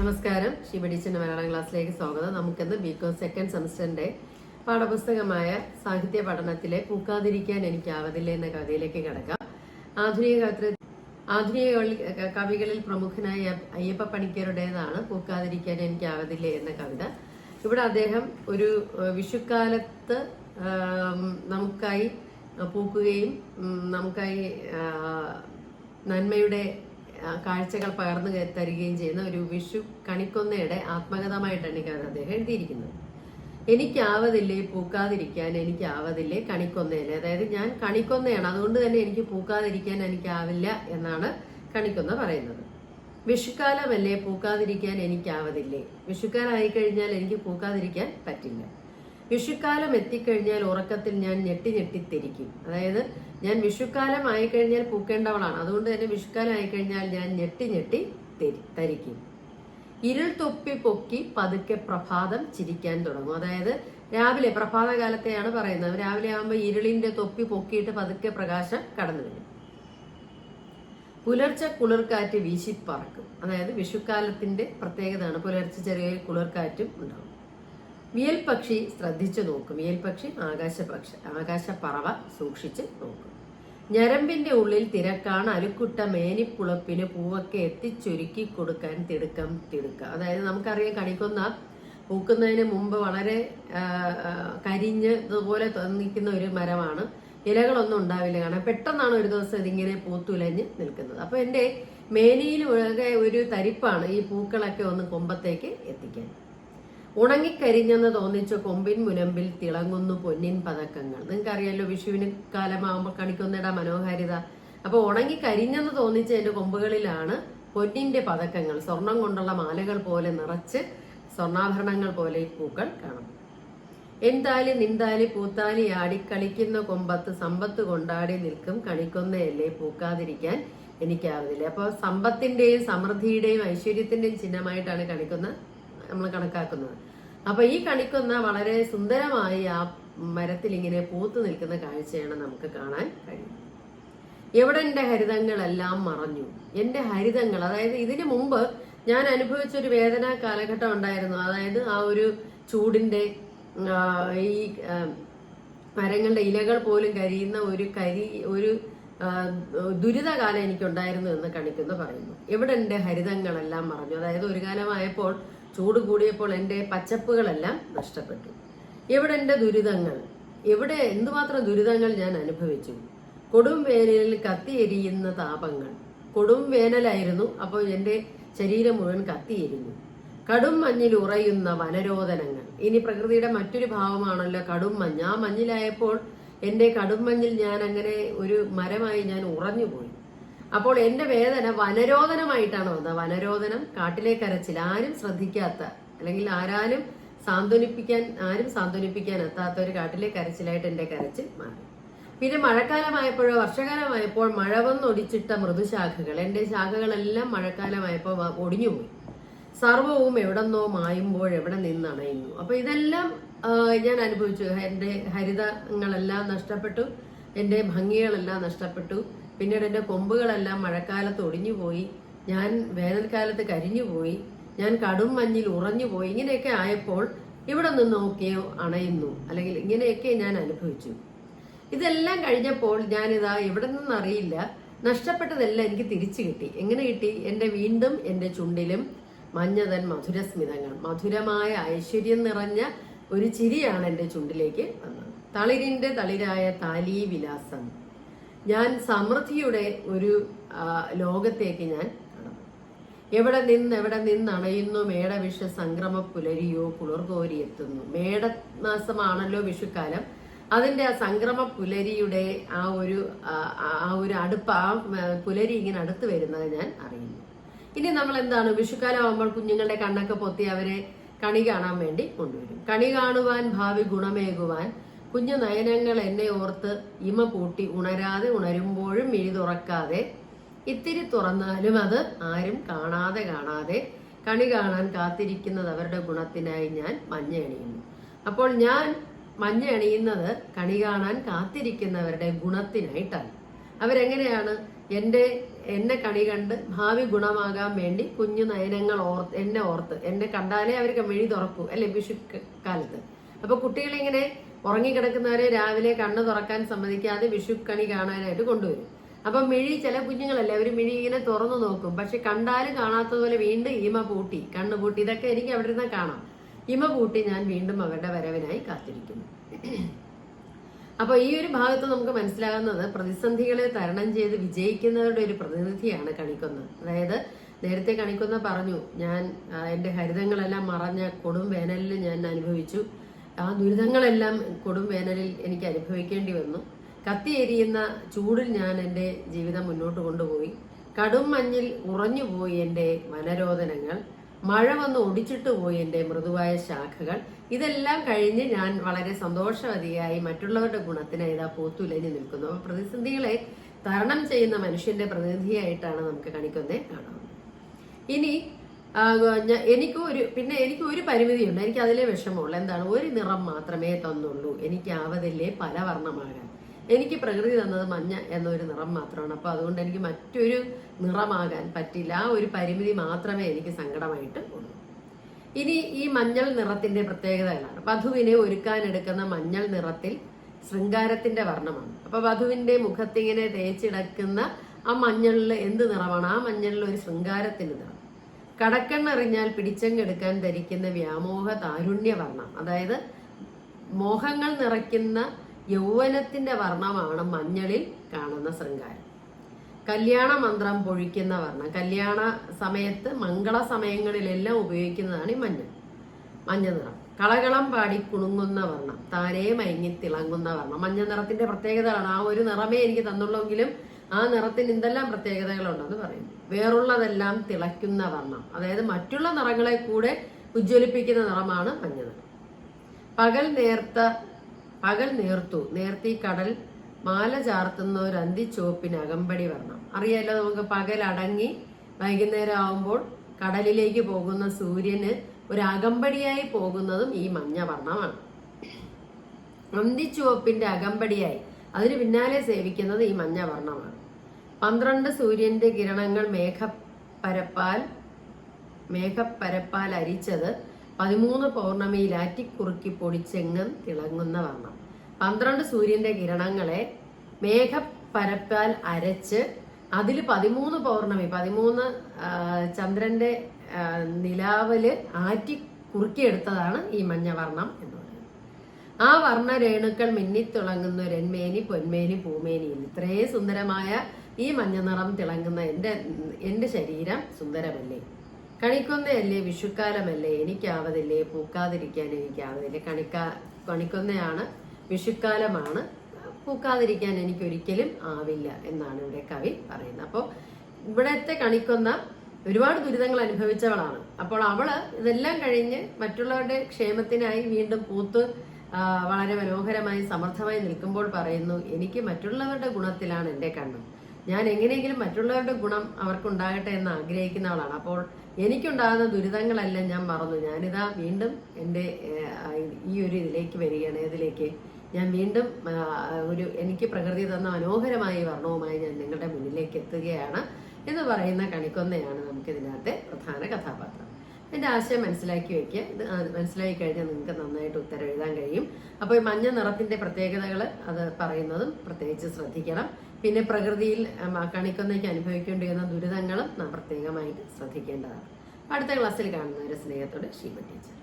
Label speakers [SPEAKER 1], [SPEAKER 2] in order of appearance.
[SPEAKER 1] നമസ്കാരം. ശിവടിച്ചിന്റെ മലയാളം ക്ലാസ്സിലേക്ക് സ്വാഗതം. നമുക്കിന്ന് ബികോം സെക്കൻഡ് സെമസ്റ്ററിന്റെ പാഠപുസ്തകമായ സാഹിത്യ പഠനത്തിലെ പൂക്കാതിരിക്കാൻ എനിക്കാവതില്ല എന്ന കവിതയിലേക്ക് കിടക്കാം. ആധുനിക ആധുനിക കവികളിൽ പ്രമുഖനായ അയ്യപ്പ പണിക്കരുടേതാണ് പൂക്കാതിരിക്കാൻ എനിക്കാവതില്ല എന്ന കവിത. ഇവിടെ അദ്ദേഹം ഒരു വിഷുക്കാലത്ത് നമുക്കായി പൂക്കുകയും നമുക്കായി നന്മയുടെ കാഴ്ചകൾ പകർന്നു തരികയും ചെയ്യുന്ന ഒരു വിഷു കണിക്കൊന്നയുടെ ആത്മകഥമായിട്ടാണ് ഈ അദ്ദേഹം എഴുതിയിരിക്കുന്നത്. എനിക്കാവതില്ലേ പൂക്കാതിരിക്കാൻ എനിക്കാവതില്ലേ കണിക്കൊന്നയിലെ അതായത് ഞാൻ കണിക്കൊന്നയാണ് അതുകൊണ്ട് തന്നെ എനിക്ക് പൂക്കാതിരിക്കാൻ എനിക്കാവില്ല എന്നാണ് കണിക്കൊന്ന പറയുന്നത്. വിഷുക്കാലമല്ലേ പൂക്കാതിരിക്കാൻ എനിക്കാവതില്ലേ? വിഷുക്കാലമായി കഴിഞ്ഞാൽ എനിക്ക് പൂക്കാതിരിക്കാൻ പറ്റില്ല. വിഷുക്കാലം എത്തിക്കഴിഞ്ഞാൽ ഉറക്കത്തിൽ ഞാൻ ഞെട്ടി ഞെട്ടി തെരിക്കും. അതായത് ഞാൻ വിഷുക്കാലം ആയിക്കഴിഞ്ഞാൽ പൂക്കേണ്ടവളാണ്. അതുകൊണ്ട് തന്നെ വിഷുക്കാലം ആയിക്കഴിഞ്ഞാൽ ഞാൻ ഞെട്ടി ഞെട്ടി തരി തരിക്കും. ഇരുൾ തൊപ്പി പൊക്കി പതുക്കെ പ്രഭാതം ചിരിക്കാൻ തുടങ്ങും. അതായത് രാവിലെ പ്രഭാതകാലത്തെയാണ് പറയുന്നത്. രാവിലെ ആകുമ്പോൾ ഇരുളിന്റെ തൊപ്പി പൊക്കിയിട്ട് പതുക്കെ പ്രകാശം കടന്നു വരും. പുലർച്ചെ കുളിർക്കാറ്റ് വീശിപ്പറക്കും അതായത് വിഷുക്കാലത്തിന്റെ പ്രത്യേകതയാണ്. പുലർച്ചെ ചെറിയ കുളിർക്കാറ്റും ഉണ്ടാവും. വിയൽപക്ഷി ശ്രദ്ധിച്ചു നോക്കും. വിയൽപക്ഷി ആകാശപക്ഷി ആകാശപ്പറവ സൂക്ഷിച്ച് നോക്കും. ഞരമ്പിന്റെ ഉള്ളിൽ തിരക്കാണ്. അരുക്കുട്ട മേനിപ്പുളപ്പിന് പൂവൊക്കെ എത്തിച്ചൊരുക്കി കൊടുക്കാൻ തിടുക്കം തിടുക്ക. അതായത് നമുക്കറിയാം കണിക്കൊന്ന പൂക്കുന്നതിന് മുമ്പ് വളരെ കരിഞ്ഞ് ഇതുപോലെ നിൽക്കുന്ന ഒരു മരമാണ്. ഇലകളൊന്നും ഉണ്ടാവില്ല കാരണം പെട്ടെന്നാണ് ഒരു ദിവസം ഇതിങ്ങനെ പൂത്തുലഞ്ഞ് നിൽക്കുന്നത്. അപ്പൊ എന്റെ മേനിയിൽ ഒരു തരിപ്പാണ് ഈ പൂക്കളൊക്കെ ഒന്ന് കൊമ്പത്തേക്ക് എത്തിക്കാൻ. ഉണങ്ങിക്കരിഞ്ഞെന്ന് തോന്നിച്ച കൊമ്പിൻ മുനമ്പിൽ തിളങ്ങുന്നു പൊന്നിൻ പതക്കങ്ങൾ. നിങ്ങൾക്കറിയാലോ വിഷുവിന് കാലമാകുമ്പോൾ കണിക്കൊന്നയുടെ മനോഹാരിത. അപ്പൊ ഉണങ്ങിക്കരിഞ്ഞെന്ന് തോന്നിച്ച എന്റെ കൊമ്പുകളിലാണ് പൊന്നിന്റെ പതക്കങ്ങൾ. സ്വർണം കൊണ്ടുള്ള മാലകൾ പോലെ നിറച്ച് സ്വർണാഭരണങ്ങൾ പോലെ ഈ പൂക്കൾ കാണും എന്താലി നിന്താലി പൂത്താലി ആടി കളിക്കുന്ന കൊമ്പത്ത് സമ്പത്ത് കൊണ്ടാടി നിൽക്കും. കണിക്കൊന്നയല്ലേ പൂക്കാതിരിക്കാൻ എനിക്കാവുന്നില്ല അപ്പോൾ സമ്പത്തിന്റെയും സമൃദ്ധിയുടെയും ഐശ്വര്യത്തിന്റെയും ചിഹ്നമായിട്ടാണ് കണിക്കൊന്ന നമ്മൾ കണക്കാക്കുന്നത്. അപ്പൊ ഈ കണിക്കൊന്ന വളരെ സുന്ദരമായി ആ മരത്തിൽ ഇങ്ങനെ പൂത്തു നിൽക്കുന്ന കാഴ്ചയാണ് നമുക്ക് കാണാൻ കഴിയും എവിടെ എന്റെ ഹരിതങ്ങളെല്ലാം മറഞ്ഞു? എന്റെ ഹരിതങ്ങൾ അതായത് ഇതിനു മുമ്പ് ഞാൻ അനുഭവിച്ച ഒരു വേദന കാലഘട്ടം ഉണ്ടായിരുന്നു. അതായത് ആ ഒരു ചൂടിന്റെ ഈ മരങ്ങളുടെ ഇലകൾ പോലും കരിയുന്ന ഒരു കരി ഒരു ദുരിതകാലം എനിക്കുണ്ടായിരുന്നു എന്ന് കണിക്കുന്നു പറയുന്നു. എവിടെ എന്റെ ഹരിതങ്ങളെല്ലാം മറഞ്ഞു? അതായത് ഒരു കാലമായപ്പോൾ ചൂട് കൂടിയപ്പോൾ എന്റെ പച്ചപ്പുകളെല്ലാം നഷ്ടപ്പെട്ടു. എവിടെ എന്റെ ദുരിതങ്ങൾ? എവിടെ എന്തുമാത്രം ദുരിതങ്ങൾ ഞാൻ അനുഭവിച്ചു? കൊടും വേനലിൽ കത്തിയെരിയുന്ന താപങ്ങൾ. കൊടും വേനലായിരുന്നു അപ്പോൾ എന്റെ ശരീരം മുഴുവൻ കത്തിയെരിഞ്ഞു. കടും മഞ്ഞിൽ ഉറയുന്ന വനരോധനങ്ങൾ ഇനി പ്രകൃതിയുടെ മറ്റൊരു ഭാവമാണല്ലോ കടും മഞ്ഞ്. ആ മഞ്ഞിലായപ്പോൾ എന്റെ കടും മഞ്ഞിൽ ഞാൻ അങ്ങനെ ഒരു മരമായി ഞാൻ ഉറഞ്ഞുപോയി. അപ്പോൾ എന്റെ വേദന വനരോധനമായിട്ടാണ് വന്നത്. വനരോധനം കാട്ടിലെ കരച്ചിൽ ആരും ശ്രദ്ധിക്കാത്ത അല്ലെങ്കിൽ ആരാലും സാന്ത്വനിപ്പിക്കാൻ ആരും സാന്ത്വനിപ്പിക്കാൻ എത്താത്ത ഒരു കാട്ടിലെ കരച്ചിലായിട്ട് എന്റെ കരച്ചിൽ മാറി. പിന്നെ മഴക്കാലമായപ്പോഴോ വർഷകാലമായപ്പോൾ മഴ വന്നൊടിച്ചിട്ട മൃദുശാഖകൾ. എന്റെ ശാഖകളെല്ലാം മഴക്കാലമായപ്പോൾ ഒടിഞ്ഞുപോയി. സർവവും എവിടെന്നോ മായുമ്പോൾ എവിടെ നിന്നണയുന്നു. അപ്പൊ ഇതെല്ലാം ഞാൻ അനുഭവിച്ചു. എന്റെ ഹരിതങ്ങളെല്ലാം നഷ്ടപ്പെട്ടു. എന്റെ ഭംഗികളെല്ലാം നഷ്ടപ്പെട്ടു. പിന്നീട് എന്റെ കൊമ്പുകളെല്ലാം മഴക്കാലത്ത് ഒടിഞ്ഞുപോയി ഞാൻ വേനൽക്കാലത്ത് കരിഞ്ഞുപോയി ഞാൻ കടും മഞ്ഞിൽ ഉറഞ്ഞുപോയി ഇങ്ങനെയൊക്കെ ആയപ്പോൾ ഇവിടെ നിന്ന് നോക്കിയോ അണയുന്നു. അല്ലെങ്കിൽ ഇങ്ങനെയൊക്കെ ഞാൻ അനുഭവിച്ചു. ഇതെല്ലാം കഴിഞ്ഞപ്പോൾ ഞാനിതാ എവിടെ നിന്നറിയില്ല നഷ്ടപ്പെട്ടതെല്ലാം എനിക്ക് തിരിച്ചു കിട്ടി. എങ്ങനെ കിട്ടി? എന്റെ വീണ്ടും എന്റെ ചുണ്ടിലും മഞ്ഞതൻ മധുരസ്മിതങ്ങൾ. മധുരമായ ഐശ്വര്യം നിറഞ്ഞ ഒരു ചിരിയാണ് എന്റെ ചുണ്ടിലേക്ക് വന്നത്. തളിരിന്റെ തളിരായ താലീ വിലാസം. ഞാൻ സമൃദ്ധിയുടെ ഒരു ലോകത്തേക്ക് ഞാൻ എവിടെ നിന്ന് എവിടെ നിന്ന് അണയുന്നു മേടവിഷ സംക്രമ പുലരിയോ കുളിർകോരി എത്തുന്നു. മേടമാസമാണല്ലോ വിഷുക്കാലം. അതിന്റെ ആ സംക്രമ പുലരിയുടെ ആ ഒരു ആ, ഒരു അടുപ്പ് ആ, പുലരി ഇങ്ങനെ അടുത്ത് വരുന്നത് ഞാൻ അറിയുന്നു. ഇനി നമ്മൾ എന്താണ് വിഷുക്കാലം ആകുമ്പോൾ കുഞ്ഞുങ്ങളുടെ കണ്ണൊക്കെ പൊത്തി അവരെ കണി കാണാൻ വേണ്ടി കൊണ്ടുവരും. കണി കാണുവാൻ ഭാവി ഗുണമേകുവാൻ കുഞ്ഞു നയനങ്ങൾ എന്നെ ഓർത്ത് ഇമ പൂട്ടി ഉണരാതെ ഉണരുമ്പോഴും മിഴി തുറക്കാതെ. ഇത്തിരി തുറന്നാലും അത് ആരും കാണാതെ കാണാതെ കണി കാണാൻ കാത്തിരിക്കുന്നത് അവരുടെ ഗുണത്തിനായി ഞാൻ മഞ്ഞ അണിയുന്നു. അപ്പോൾ ഞാൻ മഞ്ഞ അണിയുന്നത് കണി കാണാൻ കാത്തിരിക്കുന്നവരുടെ ഗുണത്തിനായിട്ടാണ് അവരെങ്ങനെയാണ് എന്റെ എന്നെ കണി കണ്ട് ഭാവി ഗുണമാകാൻ വേണ്ടി കുഞ്ഞു നയനങ്ങൾ ഓർത്ത് എന്നെ ഓർത്ത് എന്നെ കണ്ടാലേ അവർക്ക് മെഴി തുറക്കൂ അല്ലെ വിഷു കാലത്ത്. അപ്പൊ കുട്ടികളിങ്ങനെ ഉറങ്ങിക്കിടക്കുന്നവരെ രാവിലെ കണ്ണ് തുറക്കാൻ സമ്മതിക്കാതെ വിഷുക്കണി കാണാനായിട്ട് കൊണ്ടുവരും. അപ്പൊ മിഴി ചില കുഞ്ഞുങ്ങളല്ലേ അവർ മിഴി ഇങ്ങനെ തുറന്നു നോക്കും. പക്ഷെ കണ്ടാലും കാണാത്തതുപോലെ വീണ്ടും ഈമ പൂട്ടി കണ്ണ് പൂട്ടി. ഇതൊക്കെ എനിക്ക് അവിടെ നിന്ന് കാണാം. ഇമ പൂട്ടി ഞാൻ വീണ്ടും അവരുടെ വരവിനായി കാത്തിരിക്കുന്നു. അപ്പോൾ ഈ ഒരു ഭാഗത്ത് നമുക്ക് മനസ്സിലാകുന്നത് പ്രതിസന്ധികളെ തരണം ചെയ്ത് വിജയിക്കുന്നവരുടെ ഒരു പ്രതിനിധിയാണ് കണിക്കൊന്ന്. അതായത് നേരത്തെ കണിക്കൊന്ന പറഞ്ഞു ഞാൻ എന്റെ ഹരിതങ്ങളെല്ലാം മറഞ്ഞ കൊടും വേനലിൽ ഞാൻ അനുഭവിച്ചു. ആ ദുരിതങ്ങളെല്ലാം കൊടും വേനലിൽ എനിക്ക് അനുഭവിക്കേണ്ടി വന്നു. കത്തി എരിയുന്ന ചൂടിൽ ഞാൻ എന്റെ ജീവിതം മുന്നോട്ട് കൊണ്ടുപോയി. കടും മഞ്ഞിൽ ഉറഞ്ഞുപോയി എന്റെ വനരോധനങ്ങൾ മഴ വന്ന് ഒടിച്ചിട്ട് പോയി എന്റെ മൃദുവായ ശാഖകൾ. ഇതെല്ലാം കഴിഞ്ഞ് ഞാൻ വളരെ സന്തോഷവതിയായി മറ്റുള്ളവരുടെ ഗുണത്തിന് ഇതാ പൂത്തുലഞ്ഞു നിൽക്കുന്നു. അപ്പോൾ പ്രതിസന്ധികളെ തരണം ചെയ്യുന്ന മനുഷ്യന്റെ പ്രതിനിധിയായിട്ടാണ് നമുക്ക് കണിക്കൊന്നേ കാണാവുന്നത്. ഇനി എനിക്ക് ഒരു പിന്നെ എനിക്ക് ഒരു പരിമിതിയുണ്ട്. എനിക്ക് അതിലെ വിഷമമുള്ളൂ. എന്താണ്? ഒരു നിറം മാത്രമേ തന്നുള്ളൂ. എനിക്ക് ആവതില്ലേ പല വർണമാകാൻ. എനിക്ക് പ്രകൃതി തന്നത് മഞ്ഞ എന്നൊരു നിറം മാത്രമാണ്. അപ്പോൾ അതുകൊണ്ട് എനിക്ക് മറ്റൊരു നിറമാകാൻ പറ്റില്ല. ആ ഒരു പരിമിതി മാത്രമേ എനിക്ക് സങ്കടമായിട്ട് ഉള്ളൂ. ഇനി ഈ മഞ്ഞൾ നിറത്തിന്റെ പ്രത്യേകതകളാണ്. വധുവിനെ ഒരുക്കാനെടുക്കുന്ന മഞ്ഞൾ നിറത്തിൽ ശൃംഗാരത്തിന്റെ വർണമാണ്. അപ്പൊ വധുവിന്റെ മുഖത്തിങ്ങനെ തേച്ചിടക്കുന്ന ആ മഞ്ഞളിൽ എന്ത് നിറമാണ്? ആ മഞ്ഞളിൽ ഒരു ശൃംഗാരത്തിന്റെ നിറം. കടക്കെണ്ണറിഞ്ഞാൽ പിടിച്ചങ്ങെടുക്കാൻ ധരിക്കുന്ന വ്യാമോഹ താരുണ്യ വർണം അതായത് മോഹങ്ങൾ നിറയ്ക്കുന്ന യൗവനത്തിന്റെ വർണമാണ് മഞ്ഞളിൽ കാണുന്ന ശൃംഗാരം. കല്യാണ മന്ത്രം പൊഴിക്കുന്ന വർണം. കല്യാണ സമയത്ത് മംഗള സമയങ്ങളിലെല്ലാം ഉപയോഗിക്കുന്നതാണ് ഈ മഞ്ഞൾ. മഞ്ഞ നിറം. കളകളം പാടി കുണുങ്ങുന്ന വർണം. താരേ മയങ്ങി തിളങ്ങുന്ന വർണം. മഞ്ഞ നിറത്തിന്റെ പ്രത്യേകതകളാണ്. ആ ഒരു നിറമേ എനിക്ക് തന്നുള്ളെങ്കിലും ആ നിറത്തിന് എന്തെല്ലാം പ്രത്യേകതകളുണ്ടെന്ന് പറയുന്നു വേറുള്ളതെല്ലാം തിളയ്ക്കുന്ന വർണം. അതായത് മറ്റുള്ള നിറങ്ങളെ കൂടെ ഉജ്ജ്വലിപ്പിക്കുന്ന നിറമാണ് മഞ്ഞ നിറം പകൽ നേർത്ത പകൽ നേർത്തു നേർത്തി കടൽ മാല ചാർത്തുന്ന ഒരു അന്തിച്ചുവപ്പിന് അകമ്പടി വർണം. അറിയാലോ നമുക്ക് പകൽ അടങ്ങി വൈകുന്നേരം ആവുമ്പോൾ കടലിലേക്ക് പോകുന്ന സൂര്യന് ഒരു അകമ്പടിയായി പോകുന്നതും ഈ മഞ്ഞ വർണമാണ്. അന്തിച്ചുവപ്പിന്റെ അകമ്പടിയായി അതിന് പിന്നാലെ സേവിക്കുന്നത് ഈ മഞ്ഞ വർണമാണ്. പന്ത്രണ്ട് സൂര്യന്റെ കിരണങ്ങൾ മേഘപ്പരപ്പാൽ മേഘപ്പരപ്പാൽ അരിച്ചത് പതിമൂന്ന് പൗർണമിയിൽ ആറ്റിക്കുറുക്കി പൊടിച്ചെങ്ങും തിളങ്ങുന്ന വർണം. പന്ത്രണ്ട് സൂര്യന്റെ കിരണങ്ങളെ മേഘപ്പരപ്പാൽ അരച്ച് അതിൽ പതിമൂന്ന് പൗർണമി പതിമൂന്ന് ചന്ദ്രന്റെ നിലാവൽ ആറ്റി കുറുക്കിയെടുത്തതാണ് ഈ മഞ്ഞവർണം എന്ന് ആ വർണരേണുക്കൾ മിന്നിത്തിളങ്ങുന്ന രന്മേനി പൊന്മേനി പൂമേനിയിൽ ഇത്രേ സുന്ദരമായ ഈ മഞ്ഞ നിറം തിളങ്ങുന്ന എന്റെ എന്റെ ശരീരം സുന്ദരമല്ലേ? കണിക്കൊന്നയല്ലേ വിഷുക്കാലമല്ലേ? എനിക്കാവതില്ലേ പൂക്കാതിരിക്കാൻ എനിക്കാവതില്ലേ? കണിക്കാ കണിക്കൊന്നയാണ് വിഷുക്കാലമാണ്. പൂക്കാതിരിക്കാൻ എനിക്കൊരിക്കലും ആവില്ല എന്നാണ് ഇവിടെ കവി പറയുന്നത്. അപ്പോൾ ഇവിടത്തെ കണിക്കൊന്ന ഒരുപാട് ദുരിതങ്ങൾ അനുഭവിച്ചവളാണ്. അപ്പോൾ അവൾ ഇതെല്ലാം കഴിഞ്ഞ് മറ്റുള്ളവരുടെ ക്ഷേമത്തിനായി വീണ്ടും പൂത്ത് വളരെ മനോഹരമായി സമർത്ഥമായി നിൽക്കുമ്പോൾ പറയുന്നു എനിക്ക് മറ്റുള്ളവരുടെ ഗുണത്തിലാണ് എന്റെ കണ്ണം. ഞാൻ എങ്ങനെയെങ്കിലും മറ്റുള്ളവരുടെ ഗുണം അവർക്കുണ്ടാകട്ടെ എന്ന് ആഗ്രഹിക്കുന്ന ആളാണ്. അപ്പോൾ എനിക്കുണ്ടാകുന്ന ദുരിതങ്ങളെല്ലാം ഞാൻ മറന്നു. ഞാനിതാ വീണ്ടും എന്റെ ഈ ഒരു ഇതിലേക്ക് വരികയാണ്. ഏതിലേക്ക്? ഞാൻ വീണ്ടും ഒരു എനിക്ക് പ്രകൃതി തന്ന മനോഹരമായ വർണവുമായി ഞാൻ നിങ്ങളുടെ മുന്നിലേക്ക് എത്തുകയാണ് എന്ന് പറയുന്ന കണിക്കൊന്നയാണ് നമുക്കിതിനകത്തെ പ്രധാന കഥാപാത്രം. എന്റെ ആശയം മനസ്സിലാക്കി വയ്ക്കുക ഇത് മനസ്സിലാക്കി കഴിഞ്ഞാൽ നിങ്ങൾക്ക് നന്നായിട്ട് ഉത്തരം എഴുതാൻ കഴിയും. അപ്പോൾ ഈ മഞ്ഞ നിറത്തിന്റെ പ്രത്യേകതകൾ അത് പറയുന്നതും പ്രത്യേകിച്ച് ശ്രദ്ധിക്കണം. പിന്നെ പ്രകൃതിയിൽ കണിക്കൊന്നയ്ക്ക് അനുഭവിക്കേണ്ടി വരുന്ന ദുരിതങ്ങളും നാം പ്രത്യേകമായിട്ട് ശ്രദ്ധിക്കേണ്ടതാണ്. അടുത്ത ക്ലാസ്സിൽ കാണുന്നവരെ സ്നേഹത്തോടെ ഷീമ ടീച്ചർ